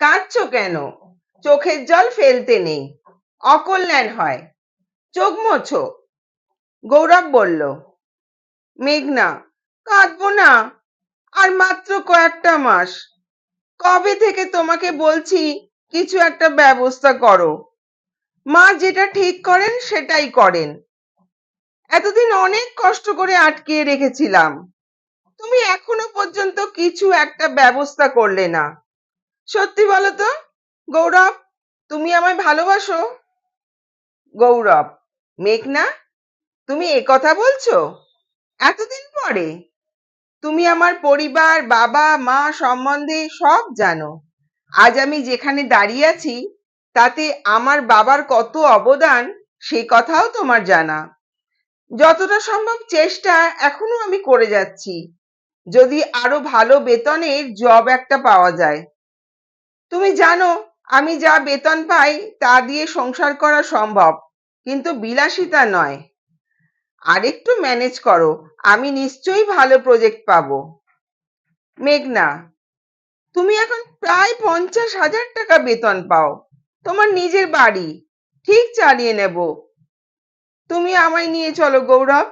কাঁদছো কেন? চোখের জল ফেলতে নেই। অকল্যাণ হয়। চোখ মোছো। গৌরব বলল, মেঘনা, কাঁদবো না। আর মাত্র কয়েকটা মাস। কবে থেকে তোমাকে বলছি, কিছু একটা ব্যবস্থা করো। মা যেটা ঠিক করেন, সেটাই করেন। এতদিন অনেক কষ্ট করে আটকিয়ে রেখেছিলাম। তুমি এখনও পর্যন্ত কিছু একটা ব্যবস্থা করলে না। সত্যি বলো তো? গৌরব, তুমি আমায় ভালোবাসো। গৌরব, মেঘনা, তুমি এ কথা বলছো? এতদিন পরে। তুমি আমার পরিবার, বাবা, মা সম্বন্ধে সব জানো। আজ আমি যেখানে দাঁড়িয়ে আছি, তাতে আমার বাবার কত অবদান, সে কথাও তোমার জানা। যতটা সম্ভব চেষ্টা এখনও আমি করে যাচ্ছি। যদি আরও ভালো বেতনের জব একটা পাওয়া যায়। তুমি জানো, আমি যা বেতন পাই তা দিয়ে সংসার করা সম্ভব, কিন্তু বিলাসিতা নয়। আরেকটু ম্যানেজ করো, আমি নিশ্চয়ই ভালো প্রজেক্ট পাবো। মেঘনা, তুমি এখন প্রায় পঞ্চাশ হাজার টাকা বেতন পাও, তোমার নিজের বাড়ি, ঠিক চালিয়ে নেব। তুমি আমায় নিয়ে চলো গৌরব।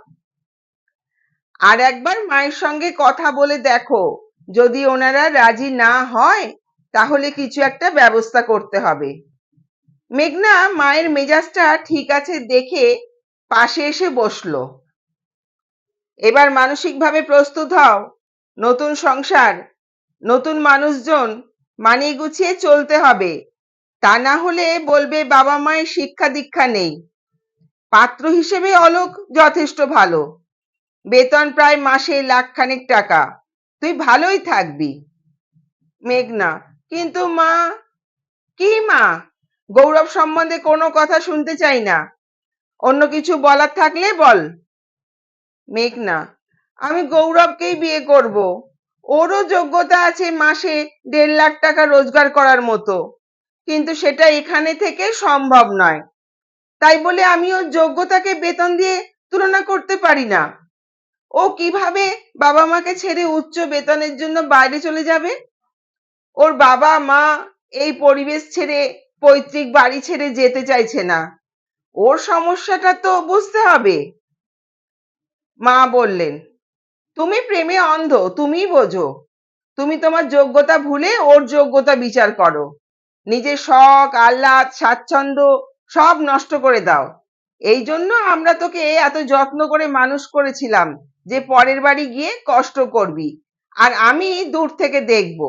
আর একবার মায়ের সঙ্গে কথা বলে দেখো, যদি ওনারা রাজি না হয় তাহলে কিছু একটা ব্যবস্থা করতে হবে। মেঘনা মায়ের মেজাজটা ঠিক আছে দেখে পাশে এসে বসল। এবার মানসিকভাবে প্রস্তুত হও। নতুন সংসার, নতুন মানুষজন মানিয়ে গুছিয়ে চলতে হবে। তা না হলে বলবে বাবা মায়ের শিক্ষা দীক্ষা নেই। পাত্র হিসেবে অলোক যথেষ্ট ভালো। বেতন প্রায় মাসে লাখ খানেক টাকা। তুই ভালোই থাকবি। মেঘনা কিন্তু মা, কি মা? গৌরব সম্বন্ধে কোনো কথা শুনতে চাই না। অন্য কিছু বলার থাকলে বল। মেঘনা, আমি গৌরবকেই বিয়ে করব। ওরও যোগ্যতা আছে মাসে দেড় লাখ টাকা রোজগার করার মতো। কিন্তু সেটা এখানে থেকে সম্ভব নয়। তাই বলে আমি ওর যোগ্যতাকে বেতন দিয়ে তুলনা করতে পারি না। ও কীভাবে বাবা মাকে ছেড়ে উচ্চ বেতনের জন্য বাইরে চলে যাবে? ওর বাবা মা এই পরিবেশ ছেড়ে পৈতৃক বাড়ি ছেড়ে যেতে চাইছে না। ওর সমস্যাটা তো বুঝতে হবে। মা বললেন, তুমি প্রেমে অন্ধ তুমি বোঝো। তুমি তোমার যোগ্যতা ভুলে ওর যোগ্যতা বিচার করো। নিজের শখ, আহ্লাদ, স্বাচ্ছন্দ্য সব নষ্ট করে দাও। এই জন্য আমরা তোকে এত যত্ন করে মানুষ করেছিলাম যে পরের বাড়ি গিয়ে কষ্ট করবি। আর আমি দূর থেকে দেখব।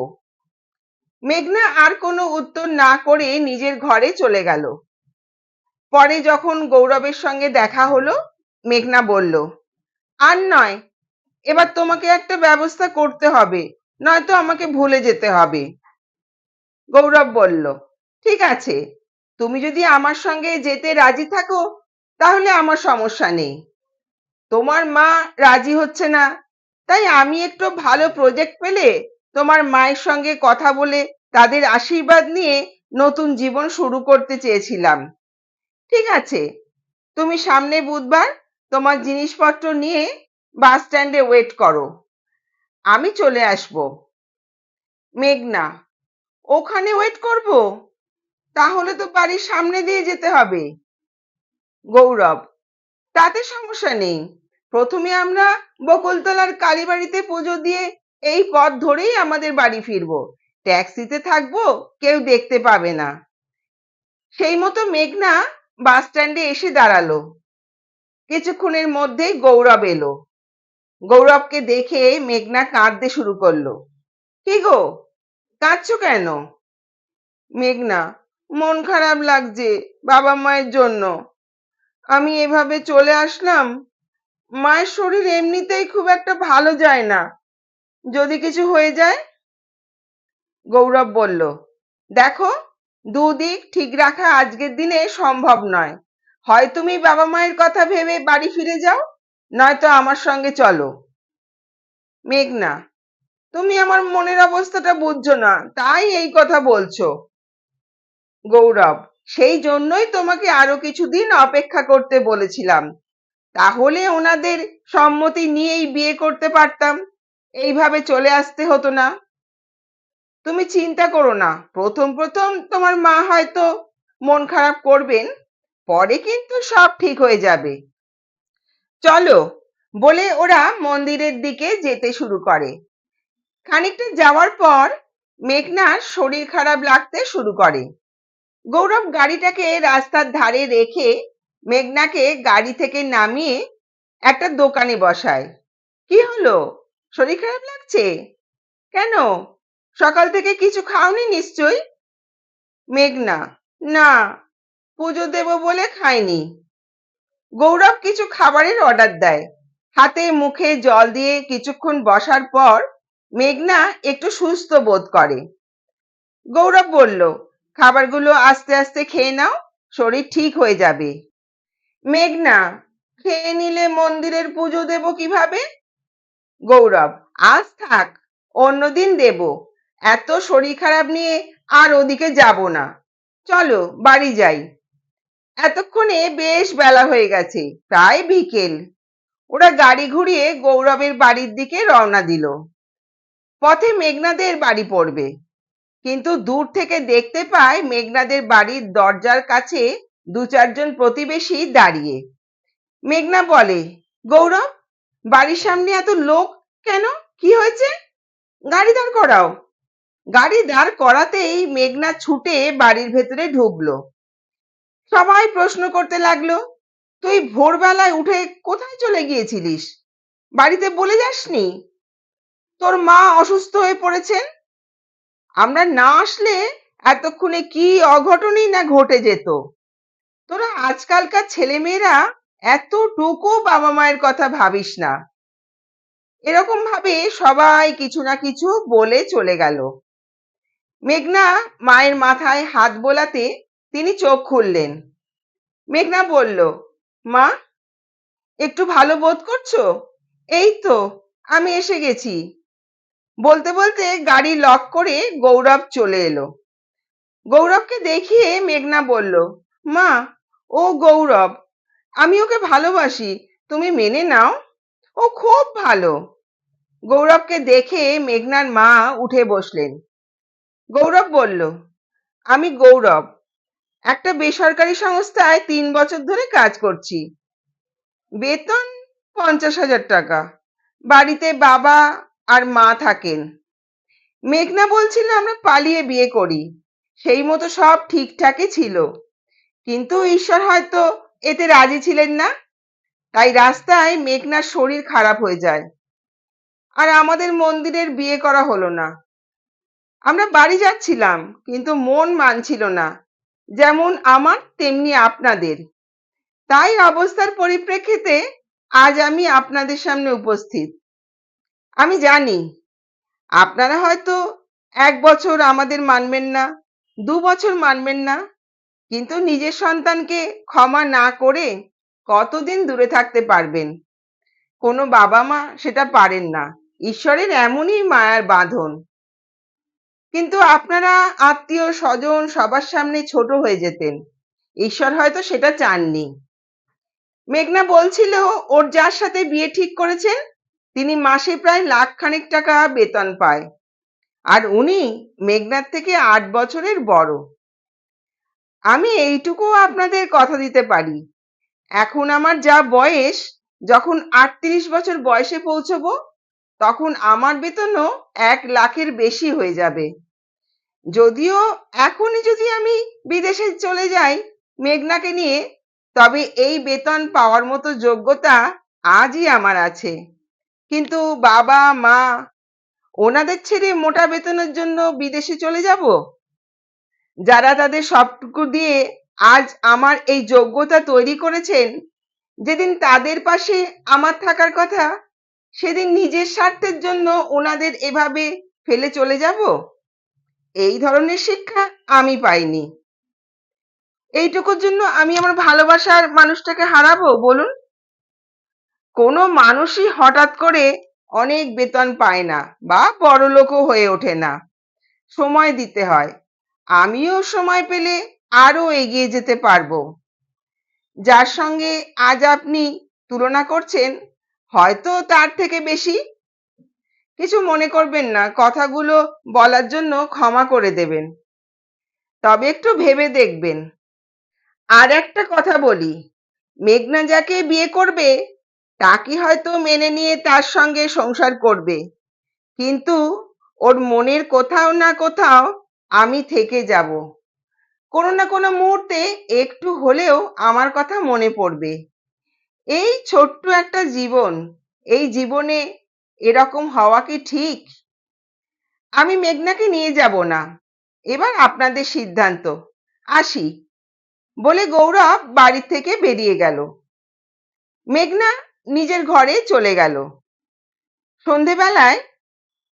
মেঘনা আর কোনো উত্তর না করে নিজের ঘরে চলে গেল। পরে যখন গৌরবের সঙ্গে দেখা হলো, মেঘনা বলল, আর নয়, এবার তোমাকে একটা ব্যবস্থা করতে হবে, নয়তো আমাকে ভুলে যেতে হবে। গৌরব বলল, ঠিক আছে, তুমি যদি আমার সঙ্গে যেতে রাজি থাকো, তাহলে আমার সমস্যা নেই। তোমার মা রাজি হচ্ছে না, তাই আমি একটু ভালো প্রজেক্ট পেলে তোমার মায়ের সঙ্গে কথা বলে তাদের আশীর্বাদ নিয়ে নতুন জীবন শুরু করতে চেয়েছিলাম। ঠিক আছে, তুমি সামনে বুধবার তোমার জিনিসপত্র নিয়ে বাস স্ট্যান্ডে ওয়েট করো। আমি চলে আসব। মেঘনা, ওখানে ওয়েট করব? তাহলে তো বাড়ির সামনে দিয়ে যেতে হবে। গৌরব, তাতে সমস্যা নেই। প্রথমে আমরা বকুলতলার কালীবাড়িতে পুজো দিয়ে এই পথ ধরেই আমাদের বাড়ি ফিরবো। ট্যাক্সিতে থাকব, কেউ দেখতে পাবে না। সেই মতো মেঘনা বাস স্ট্যান্ডে এসে দাঁড়াল। কিছুক্ষণের মধ্যেই গৌরব এলো। গৌরবকে দেখে মেঘনা কাঁদতে শুরু করল। কি গো, কাঁদছো কেন? মেঘনা, মন খারাপ লাগছে বাবা মায়ের জন্য। আমি এভাবে চলে আসলাম, মায়ের শরীর এমনিতেই খুব একটা ভালো যায় না। যদি কিছু হয়ে যায়? গৌরব বলল, দেখো, দুদিক ঠিক রাখা আজকের দিনে সম্ভব নয়। হয় তুমি বাবা মায়ের কথা ভেবে বাড়ি ফিরে যাও, নয়তো আমার সঙ্গে চলো। মেঘনা, তুমি আমার মনের অবস্থাটা বুঝছ না, তাই এই কথা বলছো। গৌরব, সেই জন্যই তোমাকে আরও কিছুদিন অপেক্ষা করতে বলেছিলাম। তাহলে ওনাদের সম্মতি নিয়েই বিয়ে করতে পারতাম। এইভাবে চলে আসতে হতো না। তুমি চিন্তা করো না। প্রথম প্রথম তোমার মা হয়তো মন খারাপ করবেন, পরে কিন্তু সব ঠিক হয়ে যাবে। চলো, বলে ওরা মন্দিরের দিকে যেতে শুরু করে। খানিকটা যাওয়ার পর মেঘনার শরীর খারাপ লাগতে শুরু করে। গৌরব গাড়িটাকে রাস্তার ধারে রেখে মেঘনাকে গাড়ি থেকে নামিয়ে একটা দোকানে বসায়। কি হলো? শরীর খারাপ লাগছে? কেন? সকাল থেকে কিছু খাওনি নিশ্চয়ই? মেঘনা, না, পুজো দেব বলে খাইনি। গৌরব কিছু খাবারের অর্ডার দেয়। হাতে মুখে জল দিয়ে কিছুক্ষণ বসার পর মেঘনা একটু সুস্থ বোধ করে। গৌরব বলল, খাবারগুলো আস্তে আস্তে খেয়ে নাও, শরীর ঠিক হয়ে যাবে। মেঘনা, খেয়ে নিলে মন্দিরের পুজো দেব কীভাবে? গৌরব, আজ থাক, অন্যদিন দেব। এত শরীর খারাপ নিয়ে আর ওদিকে যাব না। চলো, বাড়ি যাই। এতক্ষণে বেশ বেলা হয়ে গেছে, প্রায় বিকেল। ওরা গাড়ি ঘুরিয়ে গৌরবের বাড়ির দিকে রওনা দিল। পথে মেঘনাদের বাড়ি পড়বে। কিন্তু দূর থেকে দেখতে পায় মেঘনাদের বাড়ির দরজার কাছে দু চারজন প্রতিবেশী দাঁড়িয়ে। মেঘনা বলে, গৌরব বাড়ির সামনে এত লোক কেন? কি হয়েছে? গাড়ি দাঁড় করাও। গাড়ি দাঁড় করাতেই মেঘনা ছুটে বাড়ির ভেতরে ঢুকলো। সবাই প্রশ্ন করতে লাগল, তুই ভোরবেলায় উঠে কোথায় চলে গিয়েছিলিস? বাড়িতে বলে যাসনি? তোর মা অসুস্থ হয়ে পড়েছেন? আমরা না আসলে এতক্ষণে কি অঘটনই না ঘটে যেত? তোরা আজকালকার ছেলেমেয়েরা এতটুকু বাবা মায়ের কথা ভাবিস না। এরকম ভাবে সবাই কিছু না কিছু বলে চলে গেল। মেঘনা মায়ের মাথায় হাত বোলাতে তিনি চোখ খুললেন। মেঘনা বলল, মা, একটু ভালো বোধ করছ? এই তো, আমি এসে গেছি। বলতে বলতে গাড়ি লক করে গৌরব চলে এলো। গৌরবকে দেখিয়ে মেঘনা বলল, মা, ও গৌরব আমি ওকে ভালোবাসি। তুমি মেনে নাও। ও খুব ভালো। গৌরবকে দেখে মেঘনার মা উঠে বসলেন। গৌরব বলল, আমি গৌরব। একটা বেসরকারি সংস্থায় তিন বছর ধরে কাজ করছি। বেতন পঞ্চাশ হাজার টাকা। বাড়িতে বাবা আর মা থাকেন। মেঘনা বলছিল, আমরা পালিয়ে বিয়ে করি। সেই মতো সব ঠিকঠাকই ছিল। কিন্তু ঈশ্বর হয়তো এতে রাজি ছিলেন না। তাই রাস্তায় মেঘনার শরীর খারাপ হয়ে যায়। আর আমাদের মন্দিরের বিয়ে করা হলো না। আমরা বাড়ি যাচ্ছিলাম, কিন্তু মন মানছিল না। যেমন আমার, তেমনি আপনাদের। তাই অবস্থার পরিপ্রেক্ষিতে আজ আমি আপনাদের সামনে উপস্থিত। আমি জানি, আপনারা হয়তো এক বছর আমাদের মানবেন না, দু বছর মানবেন না কিন্তু নিজের সন্তানকে ক্ষমা না করে কতদিন দূরে থাকতে পারবেন? কোনো বাবা মা সেটা পারেন না। ঈশ্বরের এমনই মায়ার বাঁধন। কিন্তু আপনারা আত্মীয় স্বজন সবার সামনে ছোট হয়ে যেতেন। ঈশ্বর হয়তো সেটা চাননি। মেঘনা বলছিল, ওর যার সাথে বিয়ে ঠিক করেছেন, তিনি মাসে প্রায় লাখ খানেক টাকা বেতন পায়। আর উনি মেঘনার থেকে আট বছরের বড়। আমি এইটুকু আপনাদের কথা দিতে পারি। এখন আমার যা বয়স, যখন আটত্রিশ বছর বয়সে পৌঁছবো, তখন আমার বেতনও এক লাখের বেশি হয়ে যাবে। যদিও এখনই যদি আমি বিদেশে চলে যাই মেঘনাকে নিয়ে, তবে এই বেতন পাওয়ার মতো যোগ্যতা আজই আমার আছে। কিন্তু বাবা, মা, ওনাদের ছেড়ে মোটা বেতনের জন্য বিদেশে চলে যাব? যারা তাদের সবটুকু দিয়ে আজ আমার এই যোগ্যতা তৈরি করেছেন, যেদিন তাদের পাশে আমার থাকার কথা, সেদিন নিজের স্বার্থের জন্য ওনাদের এভাবে ফেলে চলে যাব? এই ধরনের শিক্ষা আমি পাইনি। এইটুকুর জন্য আমি আমার ভালোবাসার মানুষটাকে হারাবো, বলুন? কোনো মানুষই হঠাৎ করে অনেক বেতন পায় না বা বড়লোকও হয়ে ওঠে না। সময় দিতে হয়। আমিও সময় পেলে আরও এগিয়ে যেতে পারব। যার সঙ্গে আজ আপনি তুলনা করছেন, হয়তো তার থেকে বেশি। কিছু মনে করবেন না, কথাগুলো বলার জন্য ক্ষমা করে দেবেন। তবে একটু ভেবে দেখবেন। আর একটা কথা বলি, মেঘনা যাকে বিয়ে করবে, তাকে হয়তো মেনে নিয়ে তার সঙ্গে সংসার করবে। কিন্তু ওর মনের কোথাও না কোথাও আমি থেকে যাব। কোনো না কোনো মুহূর্তে একটু হলেও আমার কথা মনে পড়বে। এই ছোট্ট একটা জীবন, এই জীবনে এরকম হওয়া কি ঠিক? আমি মেঘনাকে নিয়ে যাব না। এবার আপনাদের সিদ্ধান্ত। আসি। বলে গৌরব বাড়ি থেকে বেরিয়ে গেল। মেঘনা নিজের ঘরে চলে গেল। সন্ধেবেলায়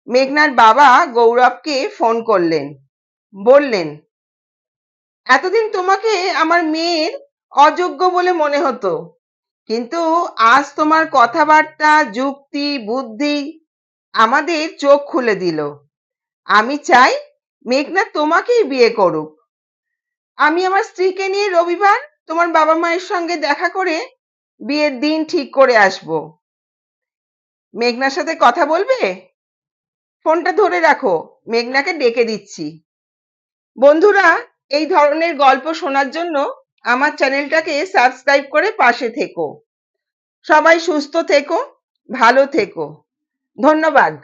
মেঘনার বাবা গৌরবকে ফোন করলেন। বললেন, এতদিন তোমাকে আমার মেয়ের অযোগ্য বলে মনে হতো, কিন্তু আজ তোমার কথাবার্তা, যুক্তি, বুদ্ধি আমাদের চোখ খুলে দিল। আমি চাই মেঘনা তোমাকেই বিয়ে করুক। আমি আমার স্ত্রীকে নিয়ে রবিবার তোমার বাবা মায়ের সঙ্গে দেখা করে বিয়ের দিন ঠিক করে আসব। মেঘনার সাথে কথা বলবে? ফোনটা ধরে রাখো, মেঘনাকে ডেকে দিচ্ছি। বন্ধুরা, এই ধরনের গল্প শোনার জন্য আমার চ্যানেলটাকে সাবস্ক্রাইব করে পাশে থেকো। সবাই সুস্থ থেকো, ভালো থেকো। ধন্যবাদ।